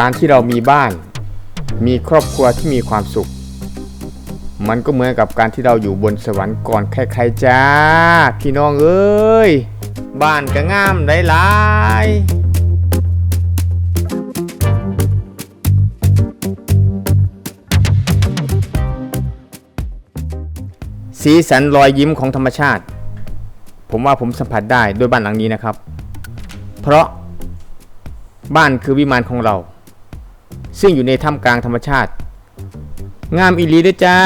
การที่เรามีบ้าน มีครอบครัวที่มีความสุข มันก็เหมือนกับการที่เราอยู่บนสวรรค์ก่อนใครๆจ้า พี่น้องเอ้ย บ้านก็งามได้หลายสีสันรอยยิ้มของธรรมชาติ ผมว่าผมสัมผัสได้ด้วยบ้านหลังนี้นะครับ เพราะบ้านคือวิมานของเรา ซึ่งอยู่ในถ้ำกลางธรรมชาติ งามอีลีเด้จ้า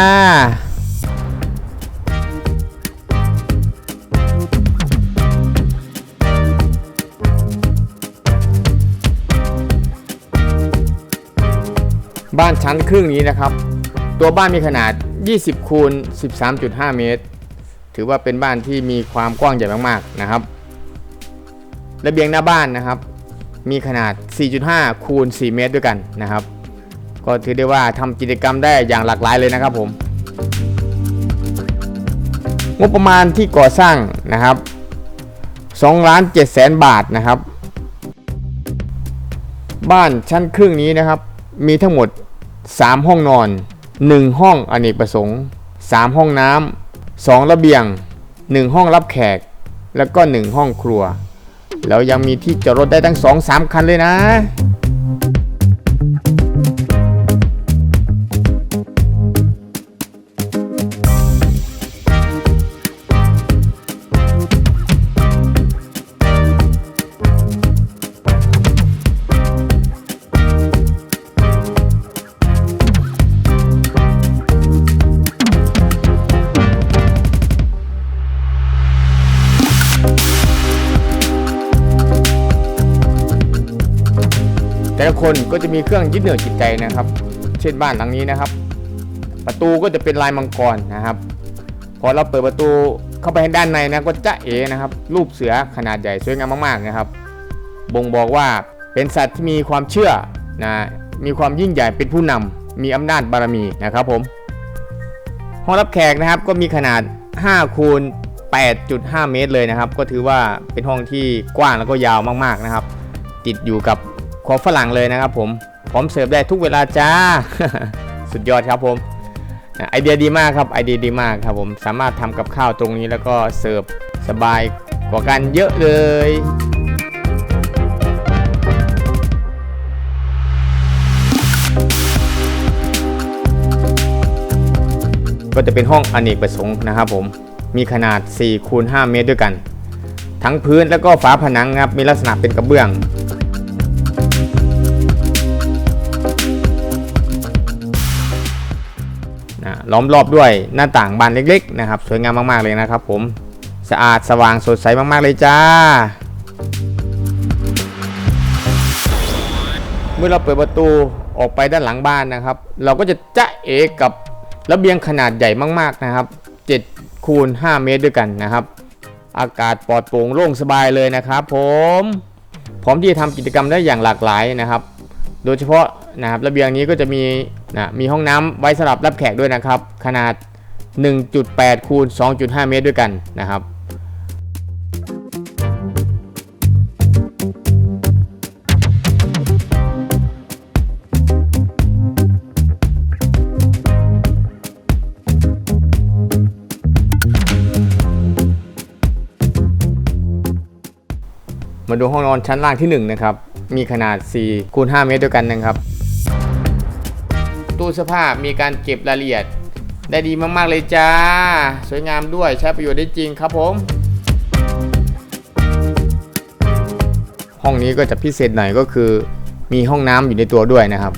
บ้านชั้นครึ่งนี้นะครับ ตัวบ้านมีขนาด 20 คูณ 13.5 เมตร ถือว่าเป็นบ้านที่มีความกว้างใหญ่มากๆนะครับ ระเบียงหน้าบ้านนะครับ มีขนาด 4.5 คูณ 4 เมตรด้วยกันนะครับ ก็ถือได้ว่าทำกิจกรรมได้อย่างหลากหลายเลยนะครับผม งบประมาณที่ก่อสร้างนะครับ2ล้าน7แสนบาทนะครับ บ้านชั้นครึ่งนี้นะครับ มีทั้งหมด 3 ห้องนอน 1 ห้องอเนกประสงค์ 3 ห้องน้ำ2ระเบียง 1 ห้องรับแขก แล้วก็ 1 ห้องครัว แล้วยังมีที่จอดรถได้ตั้ง 2-3 คันเลยนะ แต่ละคนก็จะมีเครื่องยึดเหนี่ยวจิตใจนะครับ เช่นบ้านหลังนี้นะครับ ประตูก็จะเป็นลายมังกรนะครับ พอเราเปิดประตูเข้าไปด้านในนะก็จะเอนะครับ รูปเสือขนาดใหญ่สวยงามมากๆนะครับ บ่งบอกว่าเป็นสัตว์ที่มีความเชื่อนะมีความยิ่งใหญ่เป็นผู้นำมีอำนาจบารมีนะครับผมห้องรับแขกนะครับก็มีขนาด5คูณ8.5 เมตรเลยนะครับ ก็ถือว่าเป็นห้องที่กว้างแล้วก็ยาวมากๆนะครับ ติดอยู่กับ ขอบฝรั่งเลยนะครับผม พร้อมเสิร์ฟได้ทุกเวลาจ้า สุดยอดครับผมไอเดียดีมากครับไอเดียดีมากครับผมสามารถทำกับข้าวตรงนี้แล้วก็เสิร์ฟสบายกว่ากันเยอะเลยก็จะเป็นห้องอเนกประสงค์นะครับผม มีขนาด4คูณ5เมตรด้วยกัน ทั้งพื้นแล้วก็ฝาผนังครับ มีลักษณะเป็นกระเบื้อง ล้อมรอบด้วยหน้าต่างบานเล็กๆนะครับสวยงามมากๆเลยนะครับ ผมสะอาดสว่างสดใสมากๆเลยจ้า เมื่อเราเปิดประตูออกไปด้านหลังบ้านนะครับ เราก็จะจะเอกับระเบียงขนาดใหญ่มากๆนะครับ7คูณ5เมตรด้วยกันนะครับ อากาศปลอดโปร่งโล่งสบายเลยนะครับ ผมพร้อมที่จะทำกิจกรรมได้อย่างหลากหลายนะครับ โดยเฉพาะ นะครับระเบียงนี้ก็จะมีนะมีห้องน้ำไว้สำหรับรับแขกด้วยนะครับ ขนาด 1.8 คูณ 2.5 เมตรด้วยกันนะครับมาดูห้องนอนชั้นล่างที่1นะครับ มีขนาด4คูณ5เมตรด้วยกันนะครับ ตู้เสื้อผ้ามีการเก็บรายละเอียด ได้ดีมากๆเลยจ้า สวยงามด้วยใช้ประโยชน์ได้จริงครับผม ห้องนี้ก็จะพิเศษหน่อยก็คือ มีห้องน้ำอยู่ในตัวด้วยนะครับ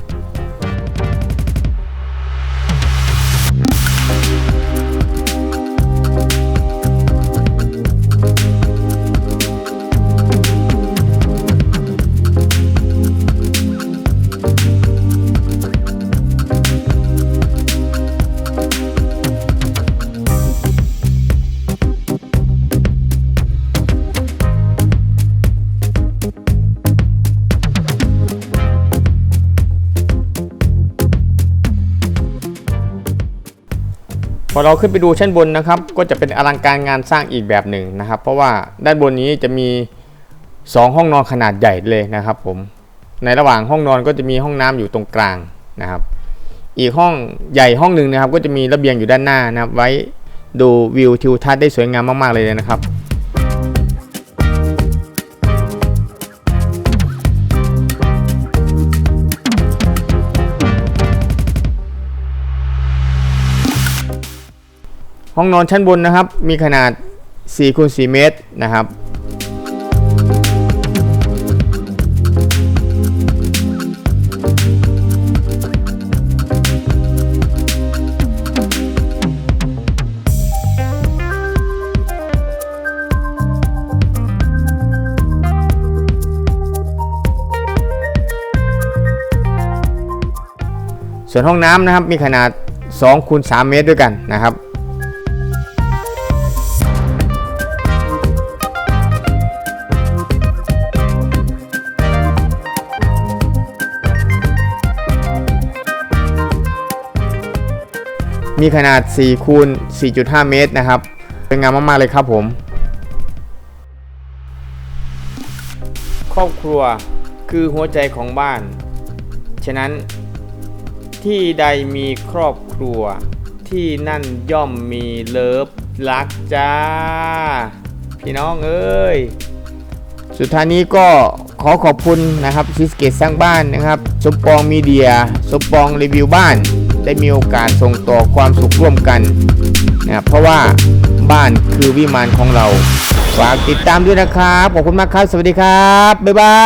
พอเราขึ้นไปดูชั้นบนนะครับ ก็จะเป็นอลังการงานสร้างอีกแบบหนึ่งนะครับ เพราะว่าด้านบนนี้จะมี 2 ห้องนอนขนาดใหญ่เลยนะครับ ผมในระหว่างห้องนอนก็จะมีห้องน้ำอยู่ตรงกลางนะครับ อีกห้องใหญ่ห้องหนึ่งนะครับ ก็จะมีระเบียงอยู่ด้านหน้านะครับ ไว้ดูวิวทิวทัศน์ได้สวยงามมากๆเลยนะครับ ห้องนอนชั้นบนนะครับ มีขนาด4คูณ4เมตรนะครับส่วนห้องน้ำนะครับมีขนาด2คูณ3เมตรด้วยกันนะครับ มีขนาด 4 คูณ 4.5 เมตรนะครับเป็นงามมาก ๆ เลยครับผม ครอบครัวคือหัวใจของบ้าน ฉะนั้นที่ใดมีครอบครัว ที่นั่นย่อมมีเลิฟรักจ้า พี่น้องเอ้ย สุดท้ายนี้ก็ขอขอบคุณนะครับซิสเกตสร้างบ้านนะครับ สมปองมีเดีย สมปองรีวิวบ้าน ได้มีโอกาสส่งต่อความสุขร่วมกันนะครับเพราะว่าบ้านคือวิมานของเรา ฝากติดตามด้วยนะครับ ขอบคุณมากครับ สวัสดีครับ บ๊ายบา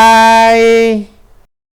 ย